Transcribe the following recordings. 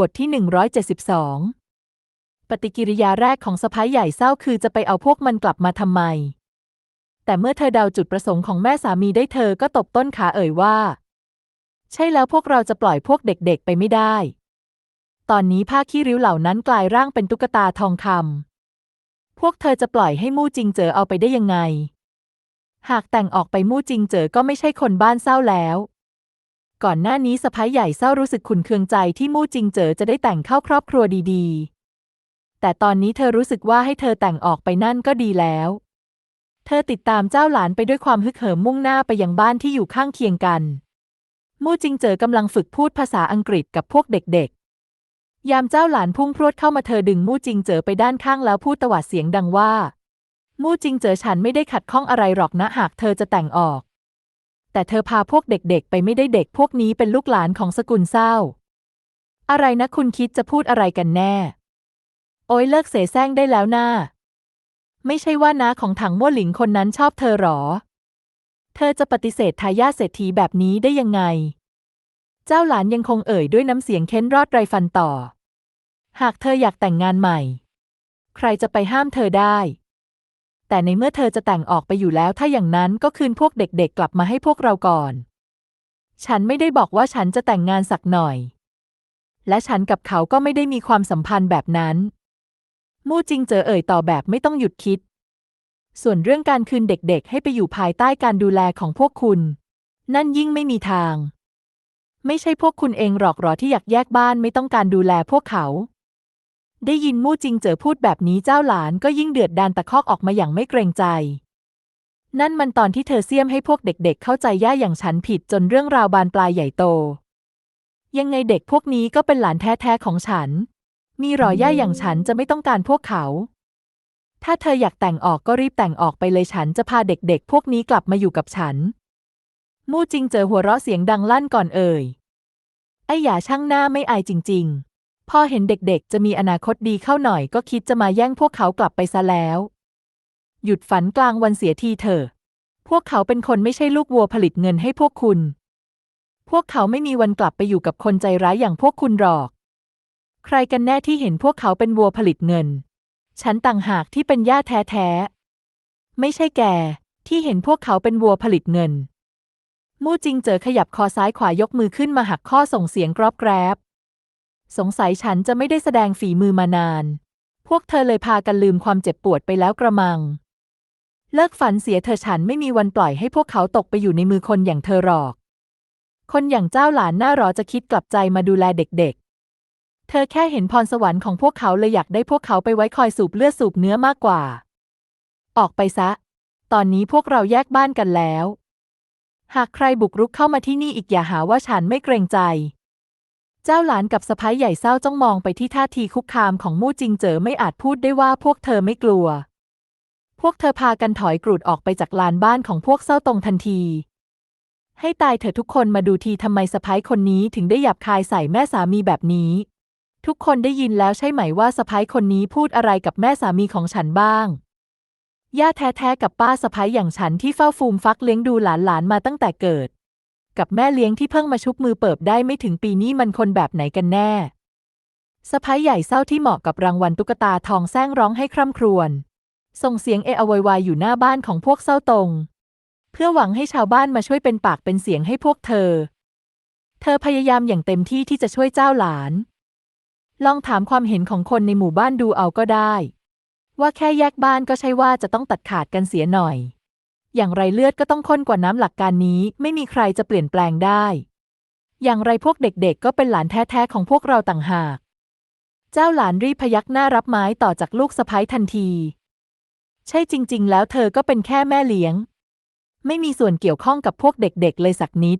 บทที่ 172 ปฏิกิริยาแรกของสะพ้ายใหญ่เศร้าคือจะไปเอาพวกมันกลับมาทำไม แต่เมื่อเธอเดาจุดประสงค์ของแม่สามีได้เธอก็ตบต้นขาเอ่ยว่า ใช่แล้วพวกเราจะปล่อยพวกเด็กๆไปไม่ได้ ตอนนี้ผ้าขี้ริ้วเหล่านั้นกลายร่างเป็นตุ๊กตาทองคำพวกเธอจะปล่อยให้มู่จิงเจอเอาไปได้ยังไง หากแต่งออกไปมู่จิงเจอก็ไม่ใช่คนบ้านเศร้าแล้ว ก่อนหน้านี้สะพ้ายใหญ่เศร้ารู้สึกขุนเคืองใจที่มู่จิงเจอจะได้แต่งเข้าครอบครัวดีๆ แต่ตอนนี้เธอรู้สึกว่าให้เธอแต่งออกไปนั่นก็ดีแล้ว เธอติดตามเจ้าหลานไปด้วยความฮึกเหิมมุ่งหน้าไปยังบ้านที่อยู่ข้างเคียงกัน มู่จิงเจอกำลังฝึกพูดภาษาอังกฤษกับพวกเด็กๆ ยามเจ้าหลานพุ่งพรวดเข้ามาเธอดึงมู่จิงเจอไปด้านข้างแล้วพูดตวาดเสียงดังว่า มู่จิงเจอฉันไม่ได้ขัดข้องอะไรหรอกนะหากเธอจะแต่งออก แต่เธอพาพวกเด็กๆ ไปไม่ได้เด็กพวกนี้เป็นลูกหลานของสกุลเศร้า อะไรนะคุณคิดจะพูดอะไรกันแน่ โอ้ยเลิกเสแสร้งได้แล้วน่าไม่ใช่ว่าน้าของถังมั่วหลิงคนนั้นชอบเธอหรอ เธอจะปฏิเสธทายาทเศรษฐีแบบนี้ได้ยังไง เจ้าหลานยังคงเอ่ยด้วยน้ำเสียงเค้นรอดไรฟันต่อ หากเธออยากแต่งงานใหม่ ใครจะไปห้ามเธอได้ แต่ในเมื่อเธอจะแต่งออกไปอยู่แล้ว ถ้าอย่างนั้นก็คืนพวกเด็กๆ กลับมาให้พวกเราก่อน ฉันไม่ได้บอกว่าฉันจะแต่งงานสักหน่อย และฉันกับเขาก็ไม่ได้มีความสัมพันธ์แบบนั้น มู่จิงเจอเอ่ยต่อแบบไม่ต้องหยุดคิด ส่วนเรื่องการคืนเด็กๆ ให้ไปอยู่ภายใต้การดูแลของพวกคุณ นั่นยิ่งไม่มีทาง ไม่ใช่พวกคุณเองหรอกหรอที่อยากแยกบ้านไม่ต้องการดูแลพวกเขา ได้ยินมู่จิงเจอพูดแบบนี้เจ้าหลานก็ยิ่งเดือดดานตะคอกออกมาอย่างไม่เกรงใจ นั่นมันตอนที่เธอเสี่ยมให้พวกเด็กๆ เข้าใจย่าอย่างฉันผิดจนเรื่องราวบานปลายใหญ่โต ยังไงเด็กพวกนี้ก็เป็นหลานแท้ๆของฉัน มีรอย่าอย่างฉันจะไม่ต้องการพวกเขา ถ้าเธออยากแต่งออกก็รีบแต่งออกไปเลยฉันจะพาเด็กๆ พวกนี้กลับมาอยู่กับฉัน มู่จิงเจอหัวเราะเสียงดังลั่นก่อนเอ่ยไอ้หยาช่างหน้าไม่อายจริง ๆ พอเห็นเด็กๆ จะมีอนาคตดีเข้าหน่อยก็คิดจะมาแย่งพวกเขากลับไปซะแล้ว หยุดฝันกลางวันเสียทีเถอะ พวกเขาเป็นคนไม่ใช่ลูกวัวผลิตเงินให้พวกคุณ พวกเขาไม่มีวันกลับไปอยู่กับคนใจร้ายอย่างพวกคุณหรอก ใครกันแน่ที่เห็นพวกเขาเป็นวัวผลิตเงิน ฉันต่างหากที่เป็นย่าแท้ๆ ไม่ใช่แกที่เห็นพวกเขาเป็นวัวผลิตเงิน มู่จิงเจอขยับคอซ้ายขวายกมือขึ้นมาหักข้อส่งเสียงกรอบแกรบ สงสัยฉันจะไม่ได้แสดงฝีมือมานาน พวกเธอเลยพากันลืมความเจ็บปวดไปแล้วกระมัง เลิกฝันเสียเธอฉันไม่มีวันปล่อยให้พวกเขาตกไปอยู่ในมือคนอย่างเธอหรอก คนอย่างเจ้าหลานน่ารอจะคิดกลับใจมาดูแลเด็ก ๆ เธอแค่เห็นพรสวรรค์ของพวกเขาเลยอยากได้พวกเขาไปไว้คอยสูบเลือดสูบเนื้อมากกว่า ออกไปซะ ตอนนี้พวกเราแยกบ้านกันแล้ว หากใครบุกรุกเข้ามาที่นี่อีกอย่าหาว่าฉันไม่เกรงใจ เจ้าหลานกับสะพ้ายใหญ่เศร้าจ้องมองไปที่ท่าทีคุกคามของมู่จิงเจ๋อไม่อาจพูดได้ว่าพวกเธอไม่กลัว พวกเธอพากันถอยกรูดออกไปจากลานบ้านของพวกเศร้าตรงทันที ให้ตายเถอะทุกคนมาดูทีทำไมสะพ้ายคนนี้ถึงได้หยาบคายใส่แม่สามีแบบนี้ ทุกคนได้ยินแล้วใช่ไหมว่าสะพ้ายคนนี้พูดอะไรกับแม่สามีของฉันบ้างย่าแท้ๆกับป้าสะพ้ายอย่างฉันที่เฝ้าฟูมฟักเลี้ยงดูหลานๆมาตั้งแต่เกิด กับแม่เลี้ยงที่เพิ่งมาชุบมือเปิบได้ไม่ถึงปีนี้มันคนแบบไหนกันแน่สะพ้ายใหญ่เศร้าที่เหมาะกับรางวัลตุ๊กตาทองแซงร้องให้คร่ำครวญส่งเสียงเออวยวายอยู่หน้าบ้านของพวกเศร้าตรง เพื่อหวังให้ชาวบ้านมาช่วยเป็นปากเป็นเสียงให้พวกเธอ เธอพยายามอย่างเต็มที่ที่จะช่วยเจ้าหลาน ลองถามความเห็นของคนในหมู่บ้านดูเอาก็ได้ ว่าแค่แยกบ้านก็ใช่ว่าจะต้องตัดขาดกันเสียหน่อย อย่างไรเลือดก็ต้องข้นกว่าน้ำหลักการนี้ ไม่มีใครจะเปลี่ยนแปลงได้ อย่างไรพวกเด็กๆ ก็เป็นหลานแท้ๆของพวกเราต่างหาก เจ้าหลานรีพยักหน้ารับไม้ต่อจากลูกสะพ้ายทันที ใช่จริง ๆ แล้วเธอก็เป็นแค่แม่เลี้ยง ไม่มีส่วนเกี่ยวข้องกับพวกเด็กๆ เลยสักนิด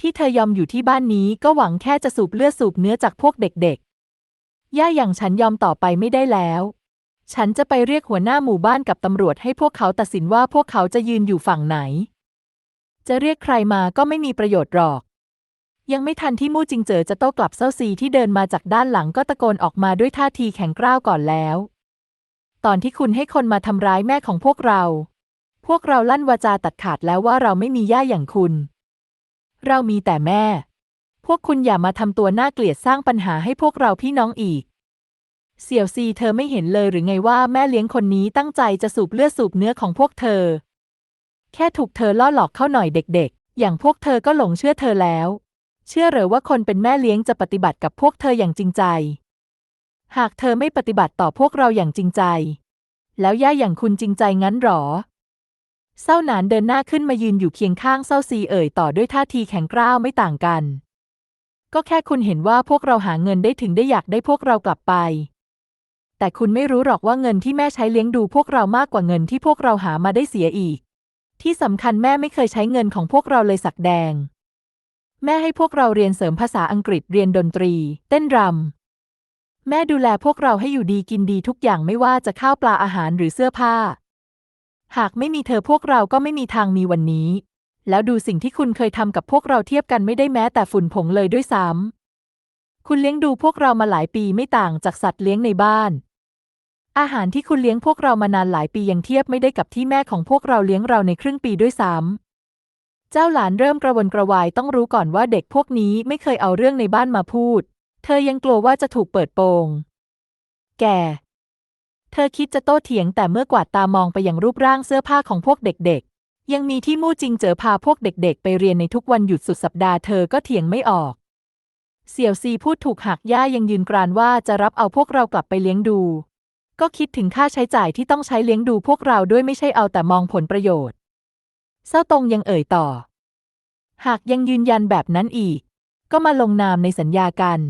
ที่เธอยอมอยู่ที่บ้านนี้ก็หวังแค่จะสูบเลือดสูบเนื้อจากพวกเด็กๆย่าอย่างฉันยอมต่อไปไม่ได้แล้ว ฉันจะไปเรียกหัวหน้าหมู่บ้านกับตำรวจให้พวกเขาตัดสินว่าพวกเขาจะยืนอยู่ฝั่งไหน จะเรียกใครมาก็ไม่มีประโยชน์หรอก ยังไม่ทันที่มู่จิงเจอจะโต้กลับเซาซีที่เดินมาจากด้านหลังก็ตะโกนออกมาด้วยท่าทีแข็งกร้าวก่อนแล้ว ตอนที่คุณให้คนมาทำร้ายแม่ของพวกเรา พวกเราลั่นวาจาตัดขาดแล้วว่าเราไม่มีย่าอย่างคุณ เรามีแต่แม่ พวกคุณอย่ามาทำตัวน่าเกลียดสร้างปัญหาให้พวกเราพี่น้องอีก เสี่ยวซีเธอไม่เห็นเลยหรือไงว่าแม่เลี้ยงคนนี้ตั้งใจจะสูบเลือดสูบเนื้อของพวกเธอ แค่ถูกเธอล่อหลอกเข้าหน่อยเด็กๆ อย่างพวกเธอก็หลงเชื่อเธอแล้ว เชื่อหรือว่าคนเป็นแม่เลี้ยงจะปฏิบัติกับพวกเธออย่างจริงใจ หากเธอไม่ปฏิบัติต่อพวกเราอย่างจริงใจ แล้วย่าอย่างคุณจริงใจงั้นหรอ เศร้าหนานเดินหน้าขึ้นมายืนอยู่เคียงข้างเศร้าซีเอ่ยต่อด้วยท่าทีแข็งกร้าวไม่ต่างกันก็แค่คุณเห็นว่าพวกเราหาเงินได้ถึงได้อยากได้พวกเรากลับไป แต่คุณไม่รู้หรอกว่าเงินที่แม่ใช้เลี้ยงดูพวกเรามากกว่าเงินที่พวกเราหามาได้เสียอีก ที่สำคัญแม่ไม่เคยใช้เงินของพวกเราเลยสักแดง แม่ให้พวกเราเรียนเสริมภาษาอังกฤษเรียนดนตรี เต้นรำแม่ดูแลพวกเราให้อยู่ดีกินดีทุกอย่างไม่ว่าจะข้าวปลาอาหารหรือเสื้อผ้า หากไม่มีเธอพวกเราก็ไม่มีทางมีวันนี้ แล้วดูสิ่งที่คุณเคยทำกับพวกเราเทียบกันไม่ได้แม้แต่ฝุ่นผงเลยด้วยซ้ำคุณเลี้ยงดูพวกเรามาหลายปีไม่ต่างจากสัตว์เลี้ยงในบ้าน อาหารที่คุณเลี้ยงพวกเรามานานหลายปียังเทียบไม่ได้กับที่แม่ของพวกเราเลี้ยงเราในครึ่งปีด้วยซ้ำเจ้าหลานเริ่มกระวนกระวายต้องรู้ก่อนว่าเด็กพวกนี้ไม่เคยเอาเรื่องในบ้านมาพูด เธอยังกลัวว่าจะถูกเปิดโปง แก เธอคิดจะโต้เถียงแต่เมื่อกวาดตามองไปยังรูปร่างเสื้อผ้าของพวกเด็กๆ ยังมีที่มู่จิงเจอพาพวกเด็กๆ ไปเรียนในทุกวันหยุดสุดสัปดาห์เธอก็เถียงไม่ออก เสี่ยวซีพูดถูกหักย่ายังยืนกรานว่าจะรับเอาพวกเรากลับไปเลี้ยงดู ก็คิดถึงค่าใช้จ่ายที่ต้องใช้เลี้ยงดูพวกเราด้วยไม่ใช่เอาแต่มองผลประโยชน์ เศร้าตรงยังเอ่ยต่อ หากยังยืนยันแบบนั้นอีก ก็มาลงนามในสัญญากัน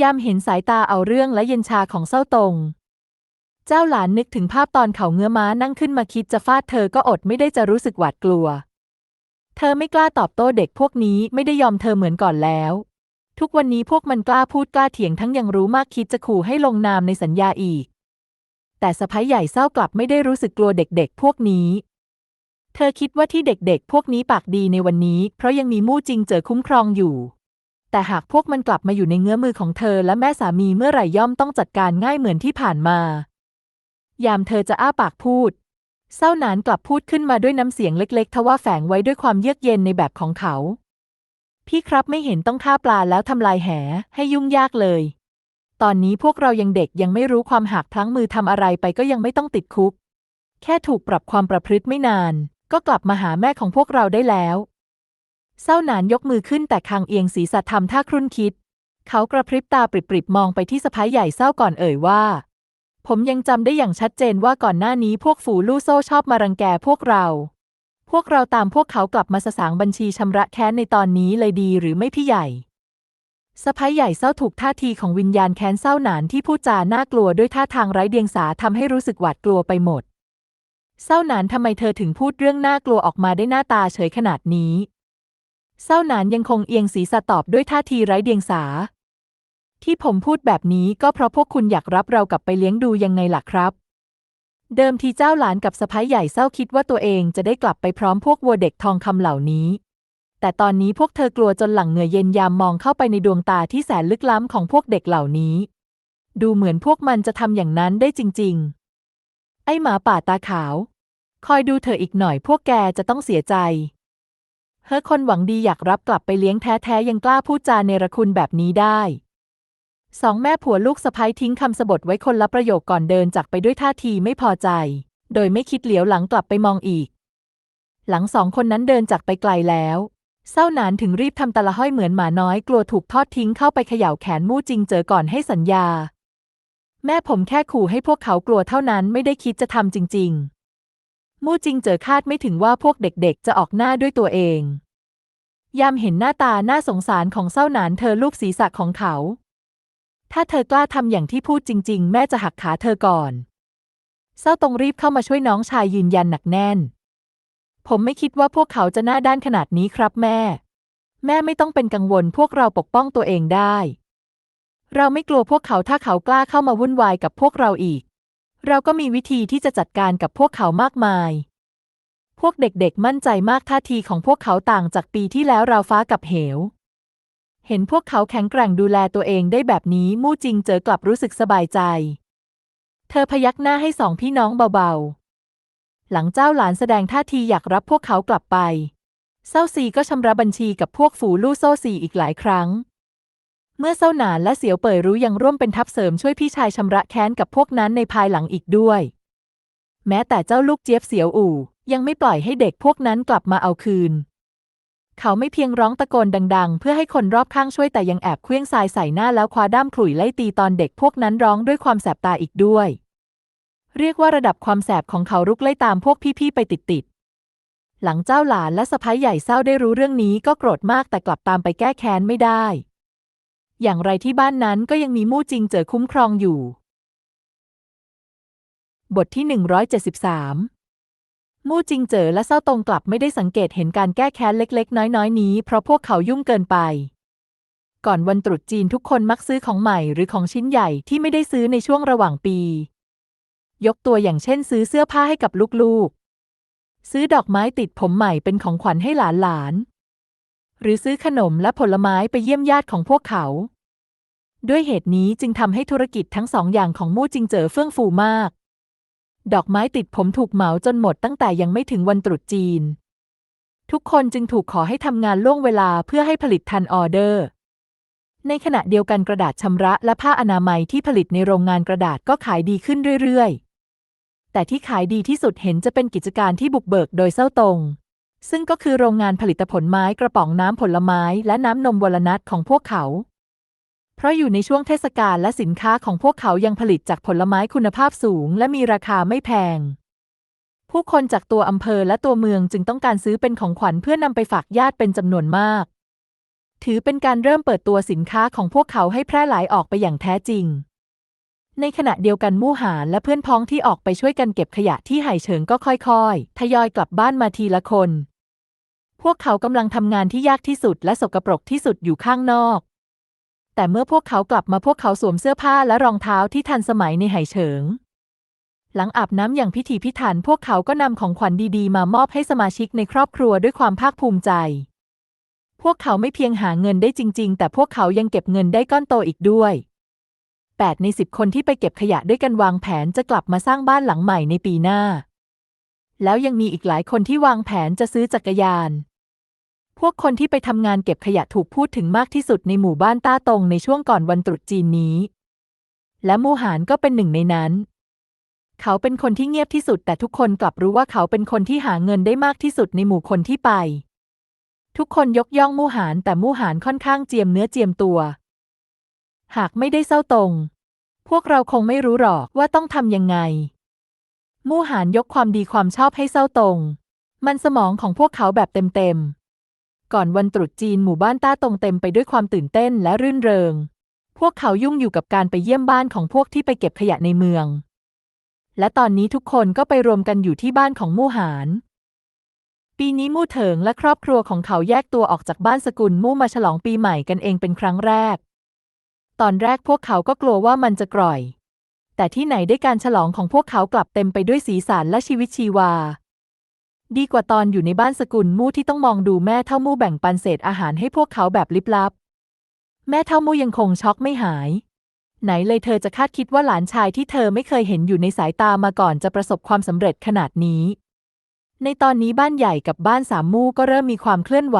ยามเห็นสายตาเอาเรื่องและเย็นชาของเศร้าตรง เจ้าหลานนึกถึงภาพตอนเขาเงื้อม้านั่งขึ้นมาคิดจะฟาดเธอก็อดไม่ได้จะรู้สึกหวาดกลัว เธอไม่กล้าตอบโต้เด็กพวกนี้ไม่ได้ยอมเธอเหมือนก่อนแล้ว ทุกวันนี้พวกมันกล้าพูดกล้าเถียงทั้งยังรู้มากคิดจะขู่ให้ลงนามในสัญญาอีก แต่สะพ้ยใหญ่เศร้ากลับไม่ได้รู้สึกกลัวเด็กๆ พวกนี้ เธอคิดว่าที่เด็กๆ พวกนี้ปากดีในวันนี้ เพราะยังมีมู่จริงเจอคุ้มครองอยู่ แต่หากพวกมันกลับมาอยู่ในเงื้อมือของเธอและแม่สามีเมื่อไหร่ย่อมต้องจัดการง่ายเหมือนที่ผ่านมา ยามเธอจะอ้าปากพูด เศร้าหนานกลับพูดขึ้นมาด้วยน้ำเสียงเล็ก ๆ ทว่าแฝงไว้ด้วยความเยือกเย็นในแบบของเขา พี่ครับไม่เห็นต้องฆ่าปลาแล้วทำลายแหให้ยุ่งยากเลย ตอนนี้พวกเรายังเด็กยังไม่รู้ความหักพลั้งมือทำอะไรไปก็ยังไม่ต้องติดคุก แค่ถูกปรับความประพฤติไม่นาน ก็กลับมาหาแม่ของพวกเราได้แล้วเศร้าหนานยกมือขึ้นแต่คางเอียงศีรษะทำท่าครุ่นคิด เขากระพริบตาปริบๆมองไปที่สะพ้ายใหญ่เศร้าก่อนเอ่ยว่า ผมยังจำได้อย่างชัดเจนว่าก่อนหน้านี้พวกฝูลู่โซ่ชอบมารังแกพวกเรา พวกเราตามพวกเขากลับมาสสางบัญชีชำระแค้นในตอนนี้เลยดีหรือไม่พี่ใหญ่สะพ้ายใหญ่เศร้าถูกท่าทีของวิญญาณแค้นเศร้าหนานที่พูดจาน่ากลัวด้วยท่าทางไร้เดียงสาทำให้รู้สึกหวาดกลัวไปหมด เศร้าหนานทำไมเธอถึงพูดเรื่องน่ากลัวออกมาได้หน้าตาเฉยขนาดนี้ เศร้าหนานยังคงเอียงศีรษะตอบด้วยท่าทีไร้เดียงสา ที่ผมพูดแบบนี้ก็เพราะพวกคุณอยากรับเรากลับไปเลี้ยงดูยังไงล่ะครับ เดิมทีเจ้าหลานกับสะพ้ายใหญ่เศร้าคิดว่าตัวเองจะได้กลับไปพร้อมพวกวัวเด็กทองคำเหล่านี้ แต่ตอนนี้พวกเธอกลัวจนหลังเหงื่อเย็นยามมองเข้าไปในดวงตาที่แสนลึกล้ำของพวกเด็กเหล่านี้ ดูเหมือนพวกมันจะทำอย่างนั้นได้จริง ๆ ไอ้หมาป่าตาขาว คอยดูเธออีกหน่อยพวกแกจะต้องเสียใจ เฮ้อคนหวังดีอยากรับกลับไปเลี้ยงแท้ๆยังกล้าพูดจาเนรคุณแบบนี้ได้ สองแม่ผัวลูกสะพ้ายทิ้งคำสบทไว้คนละประโยคก่อนเดินจากไปด้วยท่าทีไม่พอใจ โดยไม่คิดเหลียวหลังกลับไปมองอีก หลังสองคนนั้นเดินจากไปไกลแล้วเศร้าหนานถึงรีบทำตะละห้อยเหมือนหมาน้อยกลัวถูกทอดทิ้งเข้าไปเขย่าแขนมู่จริงเจอก่อนให้สัญญา แม่ผมแค่ขู่ให้พวกเขากลัวเท่านั้นไม่ได้คิดจะทำจริง ๆ มู่จริงเจอคาดไม่ถึงว่าพวกเด็กๆ จะออกหน้าด้วยตัวเอง ยามเห็นหน้าตาน่าสงสารของเศร้าหนานเธอลูกศีรษะของเขา ถ้าเธอกล้าทำอย่างที่พูดจริง ๆ แม่จะหักขาเธอก่อน เศร้าตรงรีบเข้ามาช่วยน้องชายยืนยันหนักแน่น ผมไม่คิดว่าพวกเขาจะหน้าด้านขนาดนี้ครับแม่ แม่ไม่ต้องเป็นกังวลพวกเราปกป้องตัวเองได้ เราไม่กลัวพวกเขาถ้าเขากล้าเข้ามาวุ่นวายกับพวกเราอีก เราก็มีวิธีที่จะจัดการกับพวกเขามากมาย พวกเด็กๆมั่นใจมากท่าทีของพวกเขาต่างจากปีที่แล้วราวฟ้ากับเหว เห็นพวกเขาแข็งแกร่งดูแลตัวเองได้แบบนี้มู่จิงเจอกลับรู้สึกสบายใจ เธอพยักหน้าให้สองพี่น้องเบาๆ หลังเจ้าหลานแสดงท่าทีอยากรับพวกเขากลับไปเศร้าซีก็ชำระบัญชีกับพวกฝูลู่โซ่ซีอีกหลายครั้ง เมื่อเศร้าหนานและเสียวเป่ยรู้ยังร่วมเป็นทัพเสริมช่วยพี่ชายชำระแค้นกับพวกนั้นในภายหลังอีกด้วย แม้แต่เจ้าลูกเจี๊ยบเสียวอู่ยังไม่ปล่อยให้เด็กพวกนั้นกลับมาเอาคืน เขาไม่เพียงร้องตะโกนดัง ๆ เพื่อให้คนรอบข้างช่วยแต่ยังแอบเคลื่องทรายใส่หน้าแล้วคว้าด้ามขลุ่ยไล่ตีตอนเด็กพวกนั้นร้องด้วยความแสบตาอีกด้วย เรียกว่าระดับความแสบของเขารุกไล่ตามพวกพี่ๆไปติดๆหลังเจ้าหลานและสะพ้ายใหญ่เศร้าได้รู้เรื่องนี้ก็โกรธมากแต่กลับตามไปแก้แค้นไม่ได้ อย่างไรที่บ้านนั้นก็ยังมีมู่จริงเจอคุ้มครองอยู่ บทที่ 173 มู่จิงเจอและเศร้าตรงกลับไม่ได้สังเกตเห็นการแก้แค้นเล็ก ๆ น้อยๆ นี้ เพราะพวกเขายุ่งเกินไป ก่อนวันตรุษจีนทุกคนมักซื้อของใหม่หรือของชิ้นใหญ่ที่ไม่ได้ซื้อในช่วงระหว่างปี ยกตัวอย่างเช่น ซื้อเสื้อผ้าให้กับลูกๆ ซื้อดอกไม้ติดผมใหม่เป็นของขวัญให้หลานๆ หรือซื้อขนมและผลไม้ไปเยี่ยมญาติของพวกเขา ด้วยเหตุนี้จึงทำให้ธุรกิจทั้งสองอย่างของมู่จิงเจ๋อเฟื่องฟูมาก ดอกไม้ติดผมถูกเหมาจนหมดตั้งแต่ยังไม่ถึงวันตรุษจีน ทุกคนจึงถูกขอให้ทำงานล่วงเวลาเพื่อให้ผลิตทันออเดอร์ ในขณะเดียวกันกระดาษชำระและผ้าอนามัยที่ผลิตในโรงงานกระดาษก็ขายดีขึ้นเรื่อยๆ แต่ที่ขายดีที่สุดเห็นจะเป็นกิจการที่บุกเบิกโดยเศร้าตง ซึ่งก็คือโรงงานผลิตผลไม้กระป๋องน้ำผลไม้และน้ำนมวลนัทของพวกเขา เพราะอยู่ในช่วงเทศกาลและสินค้าของพวกเขายังผลิตจากผลไม้คุณภาพสูง และมีราคาไม่แพง ผู้คนจากตัวอำเภอและตัวเมืองจึงต้องการซื้อเป็นของขวัญเพื่อนำไปฝากญาติเป็นจำนวนมาก ถือเป็นการเริ่มเปิดตัวสินค้าของพวกเขาให้แพร่หลายออกไปอย่างแท้จริง ในขณะเดียวกันมู่หานและเพื่อนพ้องที่ออกไปช่วยกันเก็บขยะที่ไห่เฉิงก็ค่อยๆ ทยอยกลับบ้านมาทีละคนพวกเขากำลังทำงานที่ยากที่สุดและสกปรกที่สุดอยู่ข้างนอก แต่เมื่อพวกเขากลับมาพวกเขาสวมเสื้อผ้าและรองเท้าที่ทันสมัยในไห่เฉิง หลังอาบน้ำอย่างพิถีพิถันพวกเขาก็นำของขวัญดีๆ มามอบให้สมาชิกในครอบครัวด้วยความภาคภูมิใจ พวกเขาไม่เพียงหาเงินได้จริง ๆ แต่พวกเขายังเก็บเงินได้ก้อนโตอีกด้วย 8 ใน 10 คนที่ไปเก็บขยะด้วยกันวางแผนจะกลับมาสร้างบ้านหลังใหม่ในปีหน้า แล้วยังมีอีกหลายคนที่วางแผนจะซื้อจักรยาน พวกคนที่ไปทำงานเก็บขยะถูกพูดถึงมากที่สุดในหมู่บ้านต้าตงในช่วงก่อนวันตรุษจีนนี้ และมูหานก็เป็นหนึ่งในนั้น เขาเป็นคนที่เงียบที่สุด แต่ทุกคนกลับรู้ว่าเขาเป็นคนที่หาเงินได้มากที่สุดในหมู่คนที่ไป ทุกคนยกย่องมู่หานแต่มู่หานค่อนข้างเจียมเนื้อเจียมตัว หากไม่ได้เศร้าตรง พวกเราคงไม่รู้หรอกว่าต้องทำยังไง มู่หานยกความดีความชอบให้เศร้าตรง มันสมองของพวกเขาแบบเต็มๆ ก่อนวันตรุษจีนหมู่บ้านต้าตงเต็มไปด้วยความตื่นเต้นและรื่นเริง พวกเขายุ่งอยู่กับการไปเยี่ยมบ้านของพวกที่ไปเก็บขยะในเมือง และตอนนี้ทุกคนก็ไปรวมกันอยู่ที่บ้านของมู่หาน ปีนี้มู่เถิงและครอบครัวของเขาแยกตัวออกจากบ้านสกุลมู่มาฉลองปีใหม่กันเองเป็นครั้งแรก ตอนแรกพวกเขาก็กลัวว่ามันจะกร่อย แต่ที่ไหนได้การฉลองของพวกเขากลับเต็มไปด้วยสีสันและชีวิตชีวา ดีกว่าตอนอยู่ในบ้านสกุลมู่ที่ต้องมองดูแม่เท่ามู่แบ่งปันเศษอาหารให้พวกเขาแบบลิบลับ แม่เท่ามู่ยังคงช็อกไม่หาย ไหนเลยเธอจะคาดคิดว่าหลานชายที่เธอไม่เคยเห็นอยู่ในสายตามาก่อนจะประสบความสำเร็จขนาดนี้ ในตอนนี้บ้านใหญ่กับบ้านสามมู่ก็เริ่มมีความเคลื่อนไหว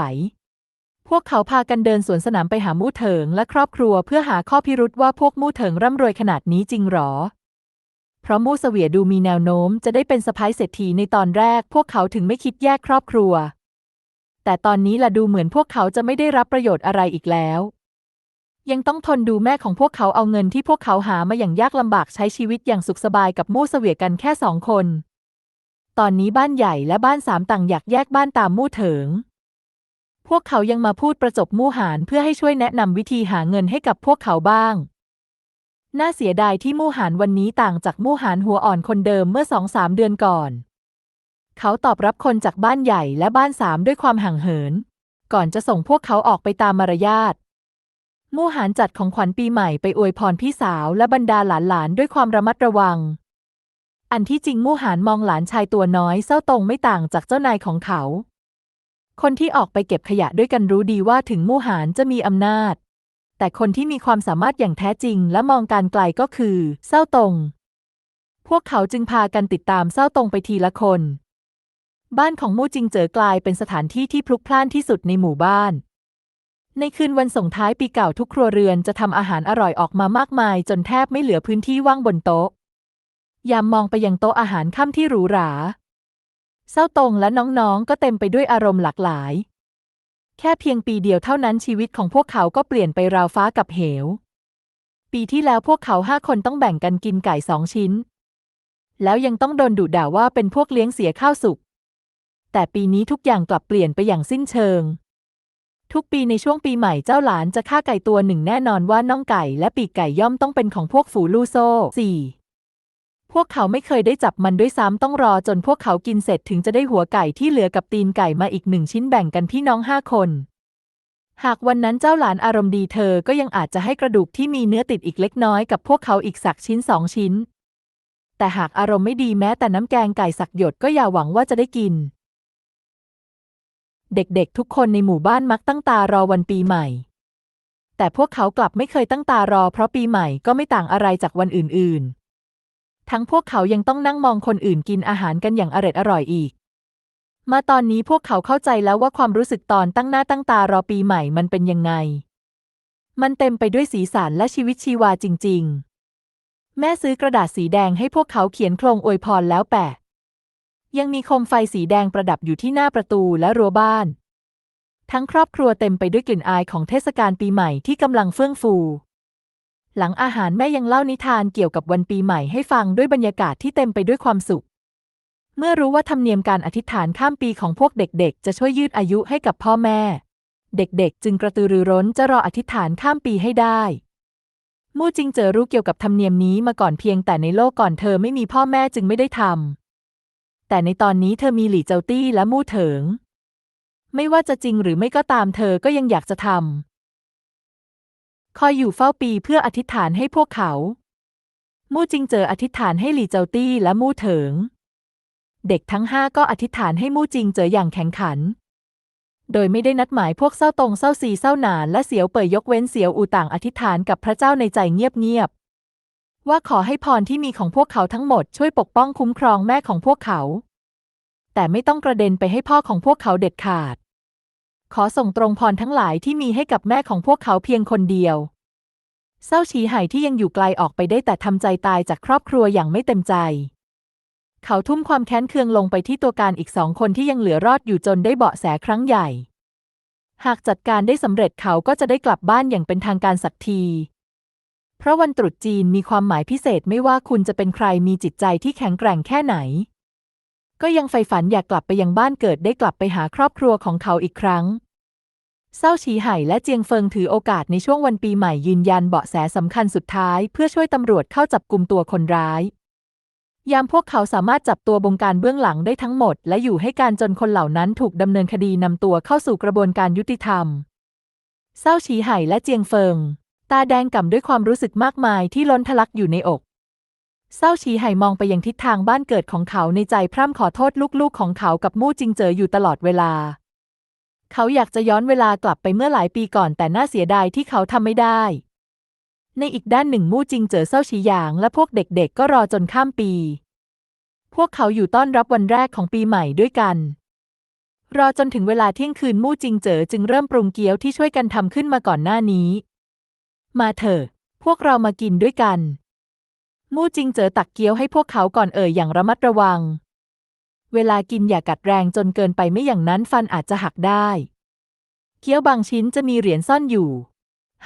พวกเขาพากันเดินสวนสนามไปหามู่เถิงและครอบครัวเพื่อหาข้อพิรุษว่าพวกมู่เถิงร่ำรวยขนาดนี้จริงหรอ ราะมู่เสวียดูมีแนวโน้มจะได้เป็นสะพ้ายเศรษฐีในตอนแรก พวกเขาถึงไม่คิดแยกครอบครัว แต่ตอนนี้ละดูเหมือนพวกเขาจะไม่ได้รับประโยชน์อะไรอีกแล้ว ยังต้องทนดูแม่ของพวกเขาเอาเงินที่พวกเขาหามาอย่างยากลำบากใช้ชีวิตอย่างสุขสบายกับมู่เสวียกันแค่สองคน ตอนนี้บ้านใหญ่และบ้านสามต่างอยากแยกบ้านตามมู่เถิง พวกเขายังมาพูดประจบมู่หานเพื่อให้ช่วยแนะนำวิธีหาเงินให้กับพวกเขาบ้าง น่าเสียดายที่มู่หานวันนี้ต่างจากมู่หานหัวอ่อนคนเดิมเมื่อสองสามเดือนก่อน เขาตอบรับคนจากบ้านใหญ่และบ้านสามด้วยความห่างเหิน ก่อนจะส่งพวกเขาออกไปตามมารยาทมู่หานจัดของขวัญปีใหม่ไปอวยพรพี่สาวและบรรดาหลานๆด้วยความระมัดระวัง อันที่จริงมู่หานมองหลานชายตัวน้อยเศร้าตรงไม่ต่างจากเจ้านายของเขา คนที่ออกไปเก็บขยะด้วยกันรู้ดีว่าถึงมู่หานจะมีอำนาจ แต่คนที่มีความสามารถอย่างแท้จริงและมองการไกลก็คือเศร้าตรงพวกเขาจึงพากันติดตามเศร้าตรงไปทีละคน บ้านของมู่จิงเจ๋อกลายเป็นสถานที่ที่พลุกพล่านที่สุดในหมู่บ้าน ในคืนวันส่งท้ายปีเก่าทุกครัวเรือนจะทำอาหารอร่อยออกมามากมาย จนแทบไม่เหลือพื้นที่ว่างบนโต๊ะ ยามมองไปยังโต๊ะอาหารค่ำที่หรูหราเศร้าตงและน้องๆ ก็เต็มไปด้วยอารมณ์หลากหลาย แค่เพียงปีเดียวเท่านั้นชีวิตของพวกเขาก็เปลี่ยนไปราวฟ้ากับเหว ปีที่แล้วพวกเขาห้าคนต้องแบ่งกันกินไก่สองชิ้น แล้วยังต้องโดนดุด่าว่าเป็นพวกเลี้ยงเสียข้าวสุก แต่ปีนี้ทุกอย่างกลับเปลี่ยนไปอย่างสิ้นเชิง ทุกปีในช่วงปีใหม่เจ้าหลานจะฆ่าไก่ตัวหนึ่งแน่นอนว่าน่องไก่และปีกไก่ย่อมต้องเป็นของพวกฝูลูโซ่สี่ พวกเขาไม่เคยได้จับมันด้วยซ้ำต้องรอจนพวกเขากินเสร็จถึงจะได้หัวไก่ที่เหลือกับตีนไก่มาอีกหนึ่งชิ้นแบ่งกันพี่น้องห้าคน หากวันนั้นเจ้าหลานอารมณ์ดีเธอก็ยังอาจจะให้กระดูกที่มีเนื้อติดอีกเล็กน้อยกับพวกเขาอีกสักชิ้นสองชิ้น แต่หากอารมณ์ไม่ดีแม้แต่น้ำแกงไก่สักหยดก็อย่าหวังว่าจะได้กิน เด็กๆทุกคนในหมู่บ้านมักตั้งตารอวันปีใหม่ แต่พวกเขากลับไม่เคยตั้งตารอเพราะปีใหม่ก็ไม่ต่างอะไรจากวันอื่นๆ ทั้งพวกเขายังต้องนั่งมองคนอื่นกินอาหารกันอย่างอร็ดอร่อยอีก มาตอนนี้พวกเขาเข้าใจแล้วว่าความรู้สึกตอนตั้งหน้าตั้งตารอปีใหม่มันเป็นยังไง มันเต็มไปด้วยสีสันและชีวิตชีวาจริง ๆ แม่ซื้อกระดาษสีแดงให้พวกเขาเขียนโครงอวยพรแล้วแปะ ยังมีโคมไฟสีแดงประดับอยู่ที่หน้าประตูและรั้วบ้าน ทั้งครอบครัวเต็มไปด้วยกลิ่นอายของเทศกาลปีใหม่ที่กำลังเฟื่องฟู หลังอาหารแม่ยังเล่านิทานเกี่ยวกับวันปีใหม่ให้ฟังด้วยบรรยากาศที่เต็มไปด้วยความสุข เมื่อรู้ว่าธรรมเนียมการอธิษฐานข้ามปีของพวกเด็กๆ จะช่วยยืดอายุให้กับพ่อแม่ เด็กๆ จึงกระตือรือร้นจะรออธิษฐานข้ามปีให้ได้มู่จิงเจอรู้เกี่ยวกับธรรมเนียมนี้มาก่อนเพียงแต่ในโลกก่อนเธอไม่มีพ่อแม่จึงไม่ได้ทำแต่ในตอนนี้เธอมีหลี่เจาตี้และมู่เถิง ไม่ว่าจะจริงหรือไม่ก็ตามเธอก็ยังอยากจะทำ คอยอยู่เฝ้าปีเพื่ออธิษฐานให้พวกเขา มู่จิงเจออธิษฐานให้หลี่เจาตี้และมู่เถิง เด็กทั้งห้าก็อธิษฐานให้มู่จิงเจออย่างแข็งขัน โดยไม่ได้นัดหมายพวกเศร้าตรงเศร้าซีเศร้าหนานและเสียวเป่ยยกเว้นเสียวอูต่างอธิษฐานกับพระเจ้าในใจเงียบๆว่าขอให้พรที่มีของพวกเขาทั้งหมดช่วยปกป้องคุ้มครองแม่ของพวกเขา แต่ไม่ต้องกระเด็นไปให้พ่อของพวกเขาเด็ดขาด ขอส่งตรงพรทั้งหลายที่มีให้กับแม่ของพวกเขาเพียงคนเดียว เศร้าฉีไห่ที่ยังอยู่ไกลออกไปได้แต่ทำใจตายจากครอบครัวอย่างไม่เต็มใจ เขาทุ่มความแค้นเคืองลงไปที่ตัวการอีกสองคนที่ยังเหลือรอดอยู่จนได้เบาะแสครั้งใหญ่ หากจัดการได้สำเร็จเขาก็จะได้กลับบ้านอย่างเป็นทางการสักที เพราะวันตรุษจีนมีความหมายพิเศษไม่ว่าคุณจะเป็นใครมีจิตใจที่แข็งแกร่งแค่ไหน ก็ยังใฝ่ฝันอยากกลับไปยังบ้านเกิดได้กลับไปหาครอบครัวของเขาอีกครั้งเศร้าฉีไห่และเจียงเฟิงถือโอกาสในช่วงวันปีใหม่ยืนยันเบาะแสสำคัญสุดท้าย เพื่อช่วยตำรวจเข้าจับกลุ่มตัวคนร้าย ยามพวกเขาสามารถจับตัวบงการเบื้องหลังได้ทั้งหมด และอยู่ให้การจนคนเหล่านั้นถูกดำเนินคดีนำตัวเข้าสู่กระบวนการยุติธรรมเศร้าฉีไห่และเจียงเฟิง ตาแดงก่ำด้วยความรู้สึกมากมายที่ล้นทะลักอยู่ในอก เศร้าฉีไห่มองไปยังทิศทางบ้านเกิดของเขาในใจพร่ำขอโทษลูกๆของเขากับมู่จิงเจออยู่ตลอดเวลา เขาอยากจะย้อนเวลากลับไปเมื่อหลายปีก่อนแต่น่าเสียดายที่เขาทำไม่ได้ ในอีกด้านหนึ่งมู่จิงเจอเศร้าฉีหยางและพวกเด็กๆ ก็รอจนข้ามปี พวกเขาอยู่ต้อนรับวันแรกของปีใหม่ด้วยกัน รอจนถึงเวลาเที่ยงคืนมู่จิงเจอจึงเริ่มปรุงเกี๊ยวที่ช่วยกันทำขึ้นมาก่อนหน้านี้ มาเถอะพวกเรามากินด้วยกัน มู่จิงเจอตักเกี๊ยวให้พวกเขาก่อนเอ่ยอย่างระมัดระวัง เวลากินอย่ากัดแรงจนเกินไปไม่อย่างนั้นฟันอาจจะหักได้ เกี๊ยวบางชิ้นจะมีเหรียญซ่อนอยู่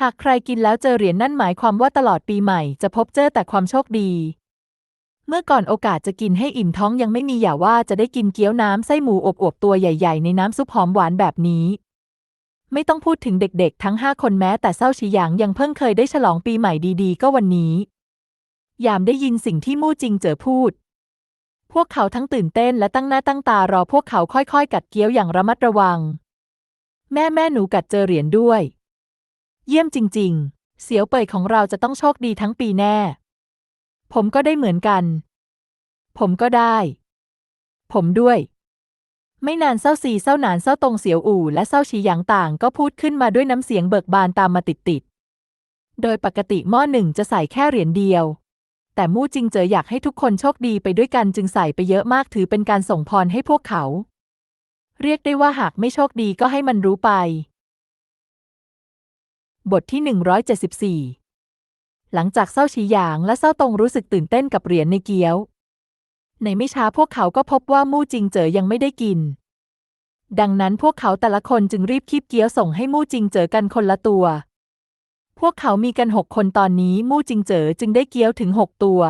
หากใครกินแล้วเจอเหรียญนั่นหมายความว่าตลอดปีใหม่จะพบเจอแต่ความโชคดี เมื่อก่อนโอกาสจะกินให้อิ่มท้องยังไม่มีอย่าว่าจะได้กินเกี๊ยวน้ำไส้หมูอบอวบๆตัวใหญ่ ๆ ในน้ำซุปหอมหวานแบบนี้ไม่ต้องพูดถึงเด็กๆ ทั้งห้าคนแม้แต่เศร้าฉีหยางยังเพิ่งเคยได้ฉลองปีใหม่ดีๆ ก็วันนี้ ยามได้ยินสิ่งที่มู่จิงเจอพูด พวกเขาทั้งตื่นเต้นและตั้งหน้าตั้งตารอพวกเขาค่อยๆ กัดเกี๊ยวอย่างระมัดระวัง แม่แม่หนูกัดเจอเหรียญด้วย เยี่ยมจริง ๆ เสียวเป่ยของเราจะต้องโชคดีทั้งปีแน่ ผมก็ได้เหมือนกัน ผมก็ได้ ผมด้วย ไม่นานเศร้าซีเศร้าหนานเศร้าตรงเสียวอู่และเศร้าฉีหยางต่างก็พูดขึ้นมาด้วยน้ำเสียงเบิกบานตามมาติดๆ โดยปกติหม้อหนึ่งจะใส่แค่เหรียญเดียว แต่มู่จิงเจออยากให้ทุกคนโชคดีไปด้วยกันจึงใส่ไปเยอะมากถือเป็นการส่งพรให้พวกเขา เรียกได้ว่าหากไม่โชคดีก็ให้มันรู้ไป บทที่ 174 หลังจากเศร้าฉีหยางและเศร้าตงรู้สึกตื่นเต้นกับเหรียญในเกี๊ยว ในไม่ช้าพวกเขาก็พบว่ามู่จิงเจอยังไม่ได้กิน ดังนั้นพวกเขาแต่ละคนจึงรีบคีบเกี๊ยวส่งให้มู่จิงเจอกันคนละตัว พวกเขามีกันหกคนตอนนี้มู่จิงเจ๋อจึงได้เกี๊ยวถึงหกตัว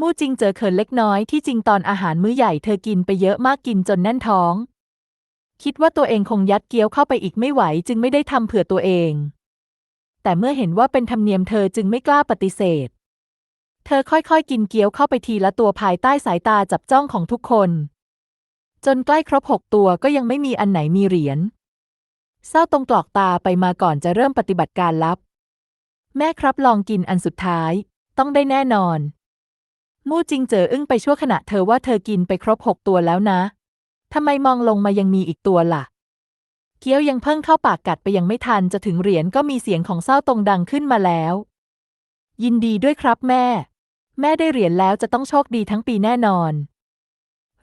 มู่จิงเจ๋อเขินเล็กน้อยที่จริงตอนอาหารมื้อใหญ่เธอกินไปเยอะมากกินจนแน่นท้อง คิดว่าตัวเองคงยัดเกี๊ยวเข้าไปอีกไม่ไหวจึงไม่ได้ทำเผื่อตัวเอง แต่เมื่อเห็นว่าเป็นธรรมเนียมเธอจึงไม่กล้าปฏิเสธ เธอค่อยๆ กินเกี๊ยวเข้าไปทีละตัวภายใต้สายตาจับจ้องของทุกคน จนใกล้ครบหกตัวก็ยังไม่มีอันไหนมีเหรียญ เศร้าตรงกรอกตาไปมาก่อนจะเริ่มปฏิบัติการลับ แม่ครับลองกินอันสุดท้าย ต้องได้แน่นอน มู่จิงเจออึ้งไปชั่วขณะเธอว่าเธอกินไปครบหกตัวแล้วนะทำไมมองลงมายังมีอีกตัวล่ะ เกี๊ยวยังเพิ่งเข้าปากกัดไปยังไม่ทันจะถึงเหรียญก็มีเสียงของเศร้าตรงดังขึ้นมาแล้ว ยินดีด้วยครับแม่ แม่ได้เหรียญแล้วจะต้องโชคดีทั้งปีแน่นอน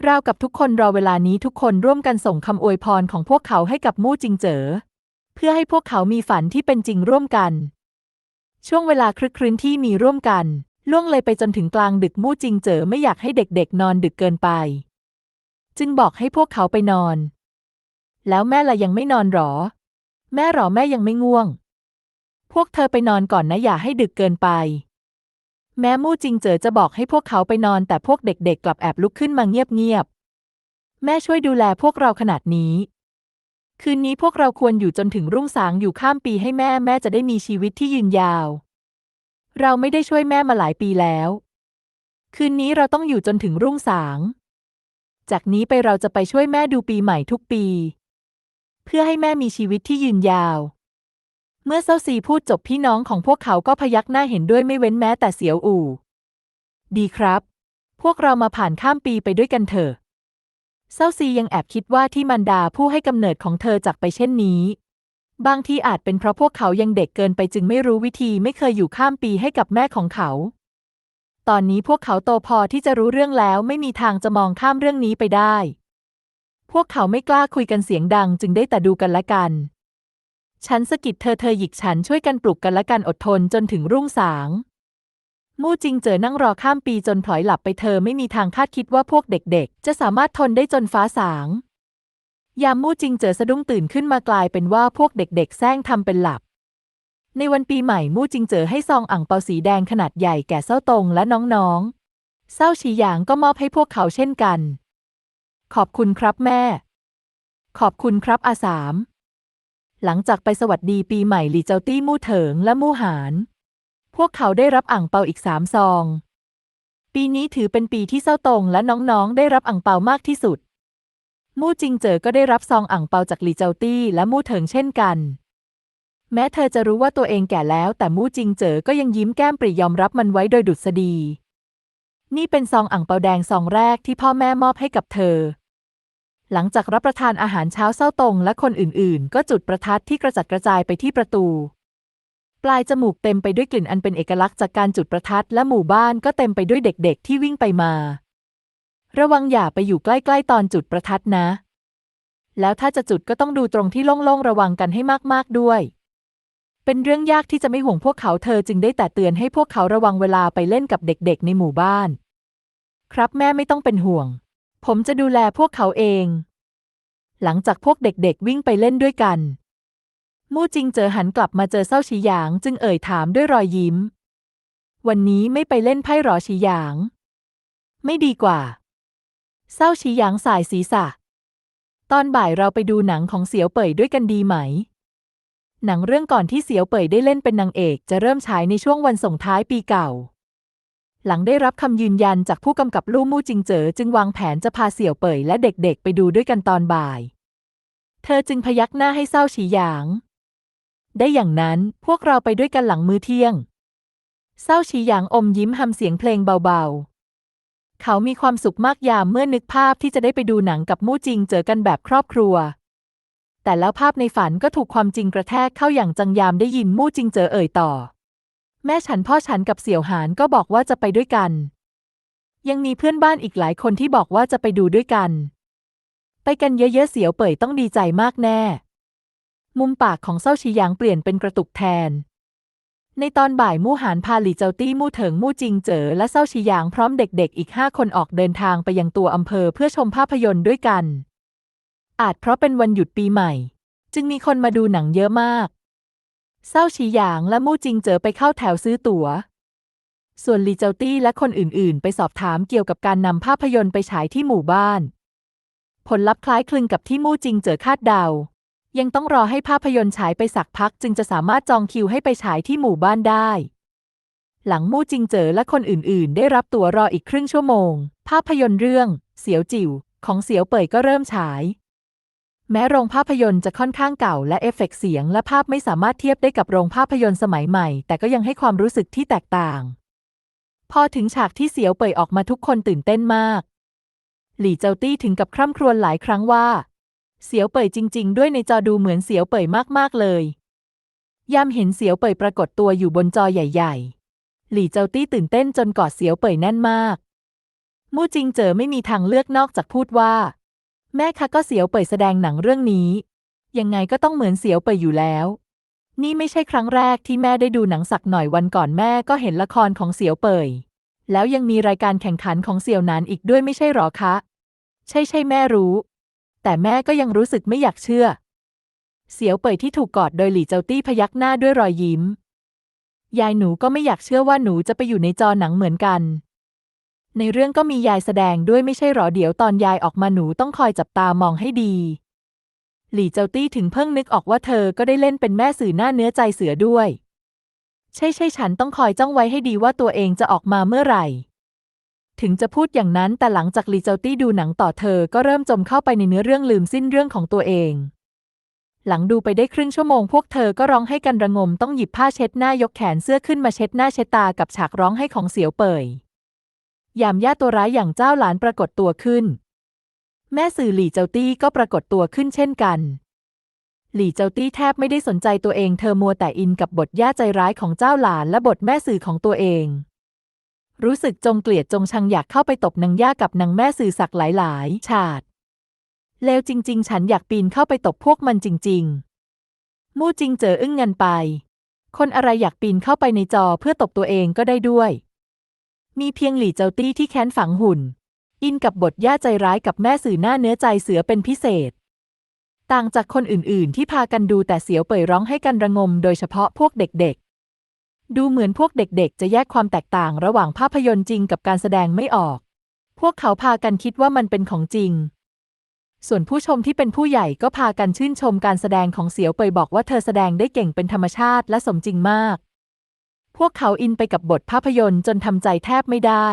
ราวกับทุกคนรอเวลานี้ทุกคนร่วมกันส่งคำอวยพรของพวกเขาให้กับมู่จิงเจ๋อเพื่อให้พวกเขามีฝันที่เป็นจริงร่วมกัน ช่วงเวลาคลึกครื้นที่มีร่วมกันล่วงเลยไปจนถึงกลางดึกมู่จิงเจ๋อไม่อยากให้เด็กๆ นอนดึกเกินไป จึงบอกให้พวกเขาไปนอน แล้วแม่ละยังไม่นอนหรอ แม่หรอแม่ยังไม่ง่วง พวกเธอไปนอนก่อนนะอย่าให้ดึกเกินไป แม้มู่จิงเจ๋อจะบอกให้พวกเขาไปนอนแต่พวกเด็กๆ กลับแอบลุกขึ้นมาเงียบๆ แม่ช่วยดูแลพวกเราขนาดนี้ คืนนี้พวกเราควรอยู่จนถึงรุ่งสางอยู่ข้ามปีให้แม่แม่จะได้มีชีวิตที่ยืนยาว เราไม่ได้ช่วยแม่มาหลายปีแล้ว คืนนี้เราต้องอยู่จนถึงรุ่งสาง จากนี้ไปเราจะไปช่วยแม่ดูปีใหม่ทุกปี เพื่อให้แม่มีชีวิตที่ยืนยาว เมื่อเซาซีพูดจบพี่น้องของพวกเขาก็พยักหน้าเห็นด้วยไม่เว้นแม้แต่เสียวอู่ ดีครับ พวกเรามาผ่านข้ามปีไปด้วยกันเถอะเซาซียังแอบคิดว่าที่มันดาผู้ให้กำเนิดของเธอจากไปเช่นนี้ บางทีอาจเป็นเพราะพวกเขายังเด็กเกินไปจึงไม่รู้วิธีไม่เคยอยู่ข้ามปีให้กับแม่ของเขา ตอนนี้พวกเขาโตพอที่จะรู้เรื่องแล้วไม่มีทางจะมองข้ามเรื่องนี้ไปได้ พวกเขาไม่กล้าคุยกันเสียงดังจึงได้แต่ดูกันและกัน ฉันสะกิดเธอเธอหยิกฉันช่วยกันปลุกกันและกันอดทนจนถึงรุ่งสาง มู่จิงเจอนั่งรอข้ามปีจนพลอยหลับไปเธอไม่มีทางคาดคิดว่าพวกเด็กๆ จะสามารถทนได้จนฟ้าสาง ยามมู่จิงเจอสะดุ้งตื่นขึ้นมากลายเป็นว่าพวกเด็กๆ แซงทำเป็นหลับ ในวันปีใหม่มู่จิงเจอให้ซองอ่างเปาสีแดงขนาดใหญ่แก่เศร้าตงและน้องๆเศร้าฉีหยางก็มอบให้พวกเขาเช่นกัน ขอบคุณครับแม่ ขอบคุณครับอาสาม หลังจากไปสวัสดีปีใหม่หลีเจ้าตี้มู่เถิงและมู่หาน พวกเขาได้รับอ่างเปาอีกสามซอง ปีนี้ถือเป็นปีที่เศร้าตงและน้องๆ ได้รับอ่างเปามากที่สุด มู่จิงเจอก็ได้รับซองอ่างเปาจากหลีเจ้าตี้และมู่เถิงเช่นกัน แม้เธอจะรู้ว่าตัวเองแก่แล้วแต่มู่จิงเจอก็ยังยิ้มแก้มปริยอมรับมันไว้โดยดุษฎีนี่เป็นซองอ่างเปาแดงซองแรกที่พ่อแม่มอบให้กับเธอ หลังจากรับประทานอาหารเช้าเศร้าตรงและคนอื่นๆ ก็จุดประทัดที่กระจัดกระจายไปที่ประตู ปลายจมูกเต็มไปด้วยกลิ่นอันเป็นเอกลักษณ์จากการจุดประทัดและหมู่บ้านก็เต็มไปด้วยเด็กๆ ที่วิ่งไปมา ระวังอย่าไปอยู่ใกล้ๆตอนจุดประทัดนะ แล้วถ้าจะจุดก็ต้องดูตรงที่โล่งๆระวังกันให้มากๆด้วย เป็นเรื่องยากที่จะไม่ห่วงพวกเขาเธอจึงได้แต่เตือนให้พวกเขาระวังเวลาไปเล่นกับเด็กๆ ในหมู่บ้าน ครับแม่ไม่ต้องเป็นห่วง ผมจะดูแลพวกเขาเอง หลังจากพวกเด็กๆวิ่งไปเล่นด้วยกัน มู่จิงเจอหันกลับมาเจอเศร้าฉีหยางจึงเอ่ยถามด้วยรอยยิ้ม วันนี้ไม่ไปเล่นไพ่หรอฉีหยาง ไม่ดีกว่า เศร้าฉีหยางสายศีรษะ ตอนบ่ายเราไปดูหนังของเสียวเป่ยด้วยกันดีไหม หนังเรื่องก่อนที่เสียวเป่ยได้เล่นเป็นนางเอกจะเริ่มฉายในช่วงวันส่งท้ายปีเก่า หลังได้รับคำยืนยันจากผู้กำกับลู่มู่จิงเจ๋อจึงวางแผนจะพาเสี่ยวเป่ยและเด็กๆ ไปดูด้วยกันตอนบ่าย เธอจึงพยักหน้าให้เศร้าฉีหยาง ได้อย่างนั้นพวกเราไปด้วยกันหลังมื้อเที่ยง เศร้าฉีหยางอมยิ้มทำเสียงเพลงเบาๆ เขามีความสุขมากยามเมื่อนึกภาพที่จะได้ไปดูหนังกับมู่จิงเจอกันแบบครอบครัว แต่แล้วภาพในฝันก็ถูกความจริงกระแทกเข้าอย่างจังยามได้ยินมู่จิงเจอเอ่ยต่อ แม่ฉันพ่อฉันกับเสี่ยวหานก็บอกว่าจะไปด้วยกัน ยังมีเพื่อนบ้านอีกหลายคนที่บอกว่าจะไปดูด้วยกัน ไปกันเยอะๆเสียวเป่ยต้องดีใจมากแน่ มุมปากของเศร้าชีหยางเปลี่ยนเป็นกระตุกแทน ในตอนบ่ายมู่หานพาหลี่เจ้าตี้มู่เถิงมู่จิงเจ๋อและเศร้าชีหยางพร้อมเด็กๆ อีกห้าคนออกเดินทางไปยังตัวอำเภอเพื่อชมภาพยนตร์ด้วยกัน อาจเพราะเป็นวันหยุดปีใหม่ จึงมีคนมาดูหนังเยอะมาก เศร้าชีหยางและมู่จิงเจอไปเข้าแถวซื้อตั๋ว ส่วนลีเจ้าตี้และคนอื่นๆ ไปสอบถามเกี่ยวกับการนำภาพยนตร์ไปฉายที่หมู่บ้าน ผลลัพธ์คล้ายคลึงกับที่มู่จิงเจอคาดเดา ยังต้องรอให้ภาพยนตร์ฉายไปสักพักจึงจะสามารถจองคิวให้ไปฉายที่หมู่บ้านได้ หลังมู่จิงเจอและคนอื่นๆ ได้รับตั๋วรออีกครึ่งชั่วโมง ภาพยนตร์เรื่อง เสียวจิ๋วของเสียวเป่ยก็เริ่มฉาย แม้โรงภาพยนตร์จะค่อนข้างเก่าและเอฟเฟกต์เสียงและภาพไม่สามารถเทียบได้กับโรงภาพยนตร์สมัยใหม่ แต่ก็ยังให้ความรู้สึกที่แตกต่าง พอถึงฉากที่เสียวเป่ยออกมาทุกคนตื่นเต้นมาก หลี่เจ้าตี้ถึงกับคร่ำครวญหลายครั้งว่า เสียวเป่ยจริง ๆ ด้วยในจอดูเหมือนเสียวเป่ยมากๆเลย ยามเห็นเสียวเป่ยปรากฏตัวอยู่บนจอใหญ่ ๆ หลี่เจ้าตี้ตื่นเต้นจนกอดเสียวเป่ยแน่นมาก มู่จิงเจอไม่มีทางเลือกนอกจากพูดว่า แม่คะก็เสียวเป่ยแสดงหนังเรื่องนี้ ยังไงก็ต้องเหมือนเสียวเป่ยอยู่แล้ว นี่ไม่ใช่ครั้งแรกที่แม่ได้ดูหนังสักหน่อยวันก่อนแม่ก็เห็นละครของเสียวเป่ยแล้วยังมีรายการแข่งขันของเสี่ยวหนานอีกด้วยไม่ใช่หรอคะ ใช่ใช่แม่รู้ แต่แม่ก็ยังรู้สึกไม่อยากเชื่อ เสียวเป่ยที่ถูกกอดโดยหลี่เจ้าตี้พยักหน้าด้วยรอยยิ้ม ยายหนูก็ไม่อยากเชื่อว่าหนูจะไปอยู่ในจอหนังเหมือนกัน ในเรื่องก็มียายแสดงด้วยไม่ใช่หรอเดี๋ยวตอนยายออกมาหนูต้องคอยจับตามองให้ดี หลี่เจ้าตี้ถึงเพิ่งนึกออกว่าเธอก็ได้เล่นเป็นแม่สื่อหน้าเนื้อใจเสือด้วย ใช่ใช่ฉันต้องคอยจ้องไว้ให้ดีว่าตัวเองจะออกมาเมื่อไหร่ ถึงจะพูดอย่างนั้นแต่หลังจากหลีเจ้าตี้ดูหนังต่อเธอก็เริ่มจมเข้าไปในเนื้อเรื่องลืมสิ้นเรื่องของตัวเองหลังดูไปได้ครึ่งชั่วโมงพวกเธอก็ร้องให้กันระงมต้องหยิบผ้าเช็ดหน้ายกแขนเสื้อขึ้นมาเช็ดหน้าเช็ดตากับฉากร้องให้ของเสียวเป่ย ยามย่าตัวร้ายอย่างเจ้าหลานปรากฏตัวขึ้น แม่สื่อหลี่เจาตี้ก็ปรากฏตัวขึ้นเช่นกัน หลี่เจ้าตี้แทบไม่ได้สนใจตัวเองเธอมัวแต่อินกับบทย่าใจร้ายของเจ้าหลานและบทแม่สื่อของตัวเอง รู้สึกจงเกลียดจงชังอยากเข้าไปตบนางย่ากับนางแม่สื่อสักหลายๆ ฉาดเลวจริง ๆ ฉันอยากปีนเข้าไปตบพวกมันจริง ๆ มู่จริงเจออึ้งเงินไป คนอะไรอยากปีนเข้าไปในจอเพื่อตบตัวเองก็ได้ด้วย มีเพียงหลี่เจ้าตี้ที่แค้นฝังหุ่น อินกับบทย่าใจร้ายกับแม่สื่อหน้าเนื้อใจเสือเป็นพิเศษ ต่างจากคนอื่นๆ ที่พากันดูแต่เสียวเป่ยร้องให้กันระงมโดยเฉพาะพวกเด็กๆ ดูเหมือนพวกเด็กๆ จะแยกความแตกต่างระหว่างภาพยนตร์จริงกับการแสดงไม่ออก พวกเขาพากันคิดว่ามันเป็นของจริง ส่วนผู้ชมที่เป็นผู้ใหญ่ก็พากันชื่นชมการแสดงของเสียวเป่ยบอกว่าเธอแสดงได้เก่งเป็นธรรมชาติและสมจริงมาก พวกเขาอินไปกับบทภาพยนตร์จนทำใจแทบไม่ได้